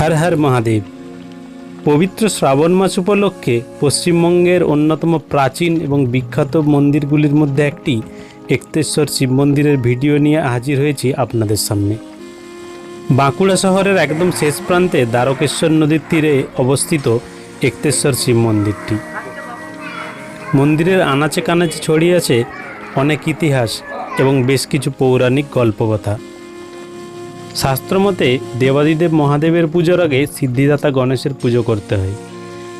হর হর মহাদেব। পবিত্র শ্রাবণ মাস উপলক্ষে পশ্চিমবঙ্গের অন্যতম প্রাচীন এবং বিখ্যাত মন্দিরগুলির মধ্যে একটি একতেশ্বর শিব মন্দিরের ভিডিও নিয়ে হাজির হয়েছি আপনাদের সামনে। বাঁকুড়া শহরের একদম শেষ প্রান্তে দ্বারকেশ্বর নদীর তীরে অবস্থিত একতেশ্বর শিব মন্দিরটি। মন্দিরের আনাচে কানাচে ছড়িয়ে আছে অনেক ইতিহাস এবং বেশ কিছু পৌরাণিক গল্পকথা। শাস্ত্রমতে দেবাদিদেব মহাদেবের পুজোর আগে সিদ্ধিদাতা গণেশের পুজো করতে হয়।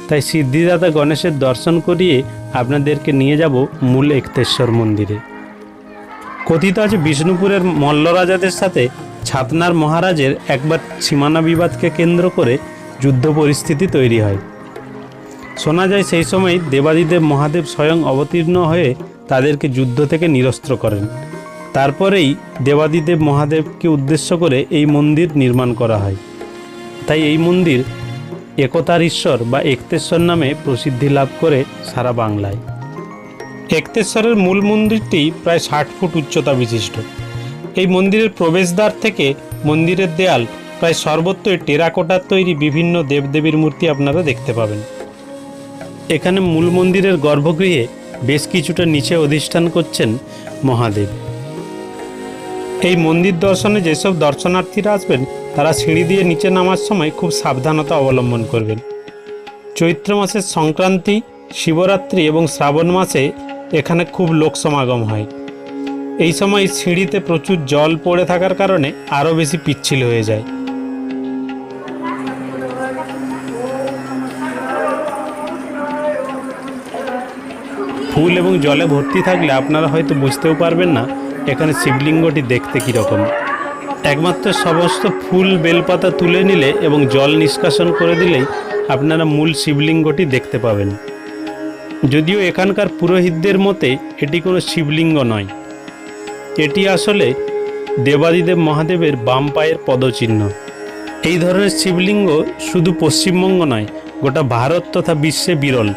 তাই সিদ্ধিদাতা গণেশের দর্শন করিয়ে আপনাদেরকে নিয়ে যাব মূল একতেশ্বর মন্দিরে। কথিত আছে বিষ্ণুপুরের মল্লরাজাদের সাথে ছাতনার মহারাজের একবার সীমানা বিবাদকে কেন্দ্র করে যুদ্ধ পরিস্থিতি তৈরি হয়। শোনা যায় সেই সময় দেবাদিদেব মহাদেব স্বয়ং অবতীর্ণ হয়ে তাদেরকে যুদ্ধ থেকে নিরস্ত্র করেন। তারপরেই দেবাদিদেব মহাদেবকে উদ্দেশ্য করে এই মন্দির নির্মাণ করা হয়। তাই এই মন্দির একতার ঈশ্বর বা একতেশ্বর নামে প্রসিদ্ধি লাভ করে সারা বাংলায়। একতেশ্বরের মূল মন্দিরটি প্রায় ষাট ফুট উচ্চতা বিশিষ্ট। এই মন্দিরের প্রবেশদ্বার থেকে মন্দিরের দেয়াল প্রায় সর্বত্রই টেরাকোটার তৈরি বিভিন্ন দেবদেবীর মূর্তি আপনারা দেখতে পাবেন। এখানে মূল মন্দিরের গর্ভগৃহে বেশ কিছুটা নিচে অধিষ্ঠান করছেন মহাদেব। এই মন্দির দর্শনে যেসব দর্শনার্থীরা আসবেন, তারা সিঁড়ি দিয়ে নিচে নামার সময় খুব সাবধানতা অবলম্বন করবেন। চৈত্র মাসের সংক্রান্তি, শিবরাত্রি এবং শ্রাবণ মাসে এখানে খুব লোক সমাগম হয়। এই সময় সিঁড়িতে প্রচুর জল পড়ে থাকার কারণে আরও বেশি পিচ্ছিল হয়ে যায়। ফুল এবং জলে ভর্তি থাকলে আপনারা হয়তো বুঝতেও পারবেন না এখানে শিবলিঙ্গটি দেখতে কীরকম? একমাত্র সমস্ত ফুল বেলপাতা তুলে নিলে এবং জল নিষ্কাশন করে দিলেই আপনারা মূল শিবলিঙ্গটি দেখতে পাবেন। যদিও এখানকার পুরোহিতদের মতে এটি কোনো শিবলিঙ্গ নয়। এটি আসলে দেবাদিদেব মহাদেবের বাম পায়ের পদচিহ্ন। এই ধরনের শিবলিঙ্গ শুধু পশ্চিমবঙ্গ নয়, গোটা ভারত তথা বিশ্বে বিরল।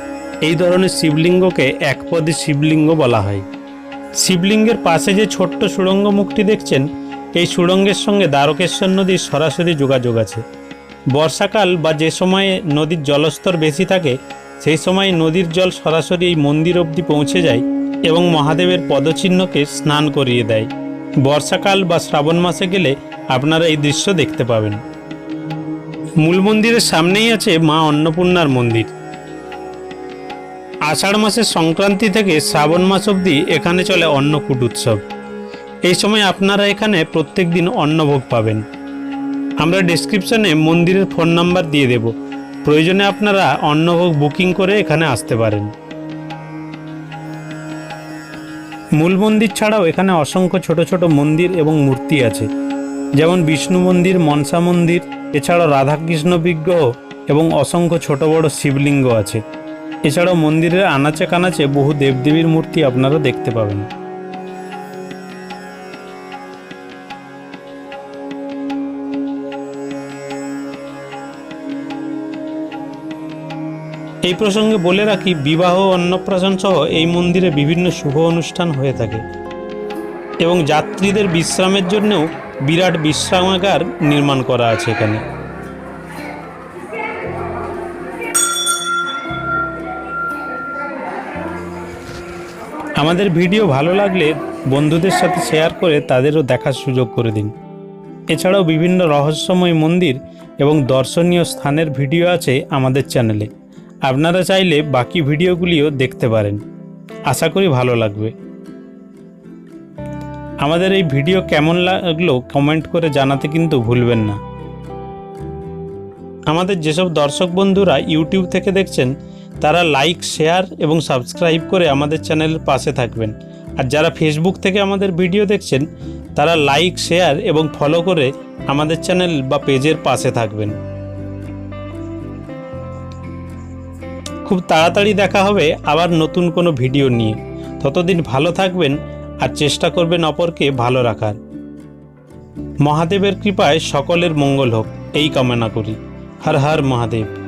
এই ধরনের শিবলিঙ্গকে একপদী শিবলিঙ্গ বলা হয়। শিবলিঙ্গের পাশে যে ছোট্ট সুড়ঙ্গ মুখটি দেখছেন, এই সুড়ঙ্গের সঙ্গে দ্বারকেশ্বর নদীর সরাসরি যোগাযোগ আছে। বর্ষাকাল বা যে সময়ে নদীর জলস্তর বেশি থাকে, সেই সময় নদীর জল সরাসরি এই মন্দির অবধি পৌঁছে যায় এবং মহাদেবের পদচিহ্নকে স্নান করিয়ে দেয়। বর্ষাকাল বা শ্রাবণ মাসে গেলে আপনারা এই দৃশ্য দেখতে পাবেন। মূল মন্দিরের সামনেই আছে মা অন্নপূর্ণার মন্দির। আষাঢ় মাসের সংক্রান্তি থেকে শ্রাবণ মাস অবধি এখানে চলে অন্নকূট উৎসব। এই সময় আপনারা এখানে প্রত্যেক দিন অন্নভোগ পাবেন। আমরা ডেসক্রিপশনে মন্দিরের ফোন নাম্বার দিয়ে দেব। প্রয়োজনে আপনারা অন্নভোগ বুকিং করে এখানে আসতে পারেন। মূল মন্দির ছাড়াও এখানে অসংখ্য ছোট ছোট মন্দির এবং মূর্তি আছে। যেমন বিষ্ণু মন্দির, মনসা মন্দির, এছাড়াও রাধাকৃষ্ণ বিগ্রহ এবং অসংখ্য ছোট বড় শিবলিঙ্গ আছে। এছাড়াও মন্দিরের আনাচে কানাচে বহু দেবদেবীর মূর্তি আপনারা দেখতে পাবেন। এই প্রসঙ্গে বলে রাখি, বিবাহ অন্নপ্রাশন সহ এই মন্দিরে বিভিন্ন শুভ অনুষ্ঠান হয়ে থাকে এবং যাত্রীদের বিশ্রামের জন্যও বিরাট বিশ্রামাগার নির্মাণ করা আছে এখানে। আমাদের ভিডিও ভালো লাগলে বন্ধুদের সাথে শেয়ার করে তাদেরও দেখার সুযোগ করে দিন। এছাড়াও বিভিন্ন রহস্যময় মন্দির এবং দর্শনীয় স্থানের ভিডিও আছে আমাদের চ্যানেলে। আপনারা চাইলে বাকি ভিডিওগুলিও দেখতে পারেন। আশা করি ভালো লাগবে। আমাদের এই ভিডিও কেমন লাগল কমেন্ট করে জানাতে কিন্তু ভুলবেন না। আমাদের যেসব দর্শক বন্ধুরা ইউটিউব থেকে দেখছেন তারা লাইক শেয়ার এবং সাবস্ক্রাইব করে আমাদের চ্যানেলের পাশে থাকবেন। আর যারা ফেসবুক থেকে আমাদের ভিডিও দেখছেন, তারা লাইক শেয়ার এবং ফলো করে আমাদের চ্যানেল বা পেজের পাশে থাকবেন। খুব তাড়াতাড়ি দেখা হবে আবার নতুন কোনো ভিডিও নিয়ে। ততদিন ভালো থাকবেন আর চেষ্টা করবেন অপরকে ভালো রাখার। মহাদেবের কৃপায় সকলের মঙ্গল হোক, এই কামনা করি। হর হর মহাদেব।